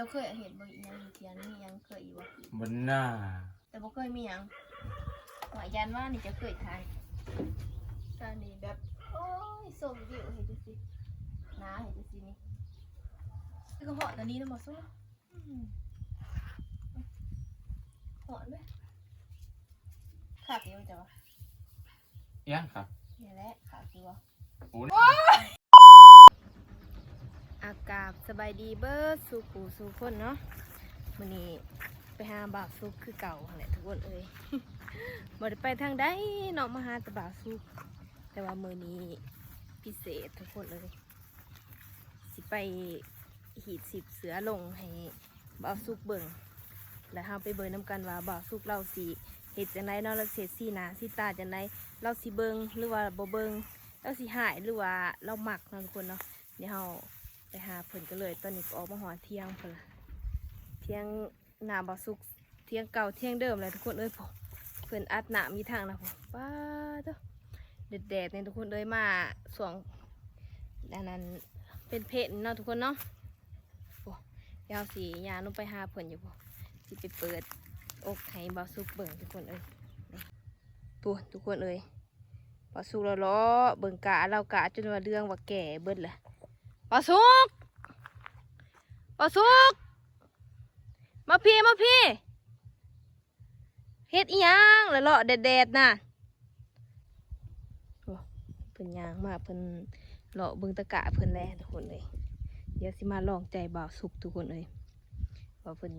จ้าเคยเห็นบ่อีหยังอยู่เทียนมีหยังเคยอยู่บ่บนหน้าแต่บ่เคยมีหยังหวายันว่านี่จะเคยทายตอนนี้แบบโอ้ยส่งวิวเห็นจังซี่หนาเห็นจังซี่นี่แล้วก็เหาะตอนนี้นะบ่สู้อืมเหาะไหมขาดอยู่จ้ะวะยังครับนี่แหละขาดอยู่บ่โอ้ อากาศสบายดีเบิร์ดสู่ปู่สู่คนเนาะวันนี้ไปหาบ่าวซุกคือเก่าแหละทุกคนเอ้ยบ่ได้ไปทางใดเนาะมาหาแต่บ่าวซุกแต่ว่ามือนี้พิเศษทุกคนเลยสิไปหีดสิบเสือลงให้บ่าวซุกเบิ่งแล้วเฮาไปเบิ่งนํกันว่าบ่าวซุกเราสิเฮ็ดจังไดเนาะเราเฮ็ดสีหนาสีตาจังไดเราสิเบิ่งหรือว่าบ่เบิ่งเราสิหายหรือว่าเราหมักนะทุกคนเนาะเดี๋ยวเฮา ไปหาเพิ่นก็เลยตอนนี้ก็ออกมาหอเที่ยงเพิ่นลเที่ยงหน้าบ่สุกเที่ยงเก่าเที่ยงเดิมเลยทุกคนเอ้ยผมเพิ่นอัดหนามีทางนะผมป้าเด้อแดดแดดเนี่ยทุกคนเอ้ยมาสวงอันนั้นเป็นเพจเนาะทุกคนเนาะโอ้เดี๋ยวสียาลงไปหาเพิ่นอยู่บ่สิไปเปิดอกให้บ่สุกเบิ่งทุกคนเอ้ยตัวทุกคนเอ้ยบ่สุกแล้วล้อเบิ่งกะเรากะจนว่าเรื่องว่าแก่เบิดแหละ ปลาสุกปลาสุก มาพี่มาพี่เฮ็ดอีหยังแล้วเลาะแดดๆน่ะโอ้เพิ่นยางมาเพิ่นเลาะเบิ่งตะกะเพิ่นแลทุกคนเลยเดี๋ยวสิมาลองใจบ่าวสุกทุกคนเลยว่าเพิ่น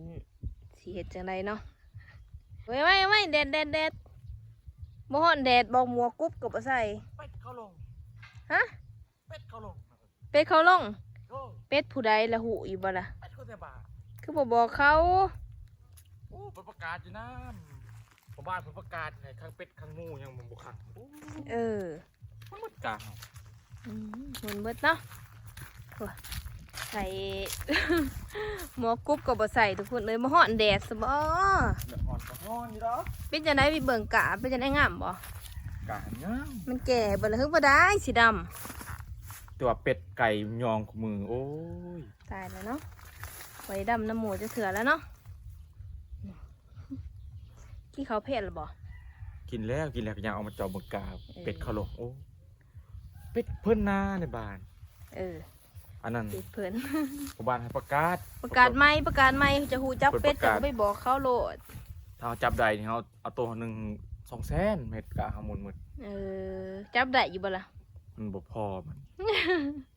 สิเฮ็ดจังไดเนาะไว้ไว้ไว้แดดแดดแดดบ่ฮ้อนแดดบอกหมวกกุ๊บก็บ่ใส่เป็ดเข้าลงฮะเป็ดเข้าลง เป็ดเขาลงโอ้เป็ดผู้ใดละหูอยู่บ่ล่ะเป็ดเข้าแต่บาทคือบ่บอกเขา โอ้เพิ่นประกาศอยู่นะผมบ้านเพิ่นประกาศให้ข้างเป็ดข้างหมูยังบ่บุคังโอ้เออมันหมดกลางอืมเหมือนเบิดเนาะโอ้ยใส่หมวกกุ๊บก็บ่ใส่ทุกคนเลยมาฮ้อนแดดซะบ่เดือดร้อนก็ร้อนอยู่ดอกเป็นจังได๋มีเบิ่งกะเป็นจังได๋งามบ่กลางงามมันแก่เบ่ละฮึบ่ได้สีดำ แต่ว่าเป็ดไก่ยองของมือโอ้ยตายแล้วเนาะไว้ดำน้ำหมูจะเถื่อแล้วเนาะกินข้าวเผ็ดหรือบ่กินแล้วกินแล้วก็ยังเอามาจอบเบิ่งกาเออเป็ดเข้าลงโอ้เป็ดเพิ่นนาในบ้าน เออ อันนั้นติดเพิ่นผมบ้านให้ประกาศ ประกาศไหมประกาศไหมจะฮู้จักเป็ดเปิดประจะกาศไปบอกเขาโลด ถ้าเราจับได้นี่เขาเอาตัวหนึ่งสองแสนเม็ดกะหาหมุนหมดเออ จับได้อยู่บ่ล่ะมันบ่พอมัน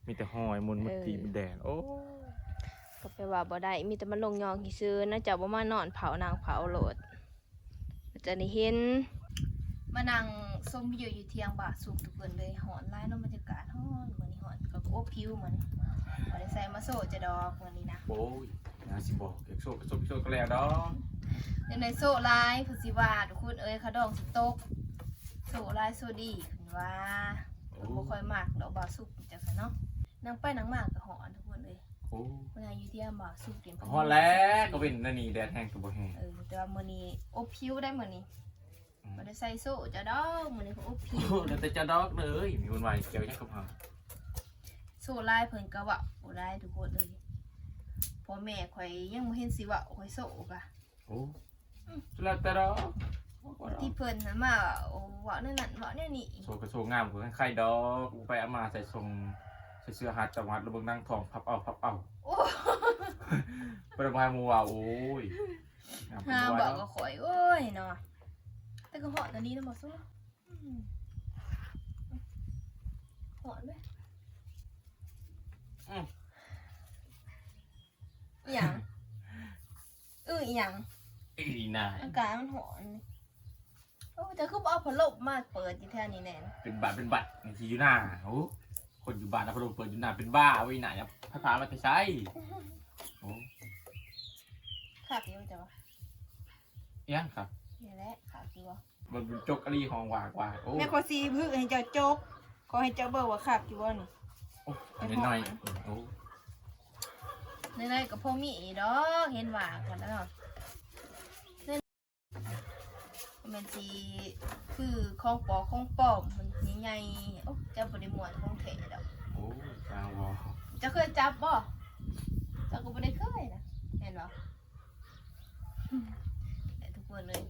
มีแต่หอยหมุนหมดเออตีมันแดงโอ้ก็ไปว่าบ่ได้มีแต่มันลงยองขี้ซื้อนะเจ้าบ่มานอนเผานางเผาโหลดจะได้เห็นมานั่งส้มวิวอยู่เที่ยงบ่าสุกทุกคนเลยหอนไล่เนาะบรรยากาศฮ้อนมื้อนี้หอนก็โอ้ผิวมื้อนี้บ่ได้ใส่มาโซจะดอกมื้อนี้นะโอ้ยนะสิบอกเก็บโซ่โซ่โซ่ก็แล้วดอกในในโซลายเพิ่นสิว่าทุกคนเอ้ยเขาดองสิตกโซลายโซดีเพิ่นว่า โอ้บ่ค่อยมักดอกบ่าสุกจังซั่นเนาะนั่งไปนั่งมาก็หอนทุกคนเอ้ยโอ้เวลาอยู่เที่ยงบ่าสุกเตรียมฮอดแล้วก็เป็นนั่นนี่แดดแห้งกับบ่แห้งเออแต่ว่ามื้อนี้อบผิวได้มื้อนี้บ่ได้ใส่โซ่จะดอกมื้อนี้เขาอบผิโอ้วแล้วแต่จะดอกเลยมีคนว่าเกี่ยวยังกับเฮาโซ่ลายเพิ่นก็เว่าบ่ได้ทุกคนเลยพ่อแม่ข่อยยังบ่เห็นสิเว่าข่อยโซ่กะโอ้แล้วแต่ดอก ที่เพิ่นน่ะมาโอ้เว้านั่นนั่นเว้าแนวนี้โซ่ก็โซ่งามกว่าใครดอกไปเอามาใส่ทรงใส่เสื้อหาดจังหวัดแล้วเบิ่งนั่งทองพับเอาพับเอาโอ้ไปทำไมมัวโอ้ยงามหาเป็นบอกว่าก็ข่อยโอ้ยเนาะแต่ก็เหาะตอนนี้นะบ่สู้อืมเหาะไหมอืมอหย่างเอออหย่างอีน่าอากาศมันหอน นี่โอ้แต่คือบ่เอาพัดลมมาเปิดอยู่แถวนี้แน่นเป็นบัตรเป็นบัตรนี่ที่อยู่หน้าโอ้คนอยู่บ้านนะพอโดนเปิดอยู่หน้าเป็นบ้าเอาไว้ไหนอะให้พามาแต่ใช้โอ้ขาดอยู่จ้ะวะยังครับนี่แหละขาดอยู่วะมันเป็นจกอรีหองวากว่าโอ้แม่ขอซีพึ่งให้เจ้าโจกขอให้เจ้าเบิกว่าขาดอยู่วะนี่โอ้อันนี้หน่อยโอ้ในๆกับพ่อมีอีดอกเห็นว่ากันแล้วเนาะ มันสีคือของปอของปลอมมันใหญ่ๆโอ้เจ้าบริมวนของเถดอกโอ้กลางวอเจะเคยจับบ่เจ้าก็บ่ได้เคยนะในนบ่แต่ทุกคนเลย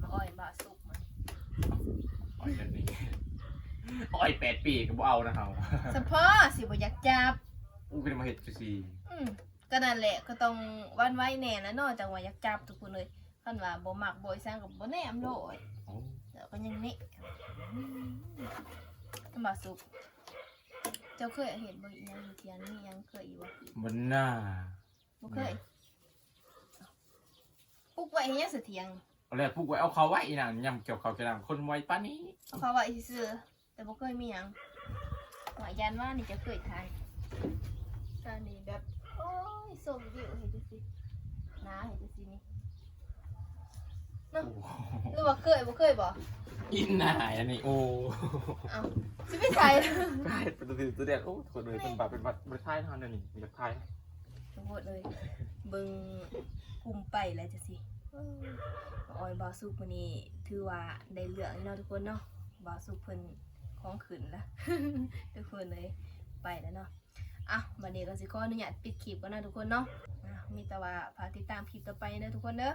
มาอ้อยบ่าวสุกมาอ้อยกันนี่อ้อยแปดปีก็บ่เอานะเขาเฉพาะสิบ่อยากจับอู้เป็นมาเห็ดจังซี่อืมก็นั่นแหละก็ต้องวันไว้แน่นะเนาะจังว่าอยากจับทุกคนเลย คันว่าบ่มักบ่อีสานก็บ่แนมโลดโอ้แล้วก็ยังนี่บ่าวสุกเจ้าเคยเห็นบ่อีหยังอยู่เทียนนี่ยังเคยอยู่บ่บนหน้าบ่เคยปลูกไว้ให้ยังเสถียงเอาแรกพวกไว้เอาเขาไว้อีหนังยำเกี่ยวเขาจะนำคนไว้ป้านนี้เอาเขาไว้ซื่อๆแต่บ่เคยมีหยังหวายันว่านี่จะเคยทานตอนนี้แบบโอ้ยส่งวิวเห็นจังซี่น้าเห็นจังซี่นี่ โอ้หรือว่าเคยบ่เคยบ่อินหน่ายอันนี้โอ้เอ้าสิไปใส่กลายเป็นตัวตัวเดียดโอ้คนเลยเป็นแบบเป็นบัตรบัตรท้ายเท่านั้นนี่บัตรท้ายทั้งหมดเลยเบิ่งกลุ่มไปแล้วจังซี่เออออยบ่าวสุกมื้อนี้ถือว่าได้เรื่องเนาะทุกคนเนาะบ่าวสุกเพิ่นของขึ้นละทุกคนเลยไปแล้วเนาะอะวันนี้ก็สิขออนุญาตปิดคลิปก่อนนะทุกคนเนาะอะมีแต่ว่าฝากติดตามคลิปต่อไปเด้อทุกคนเด้อ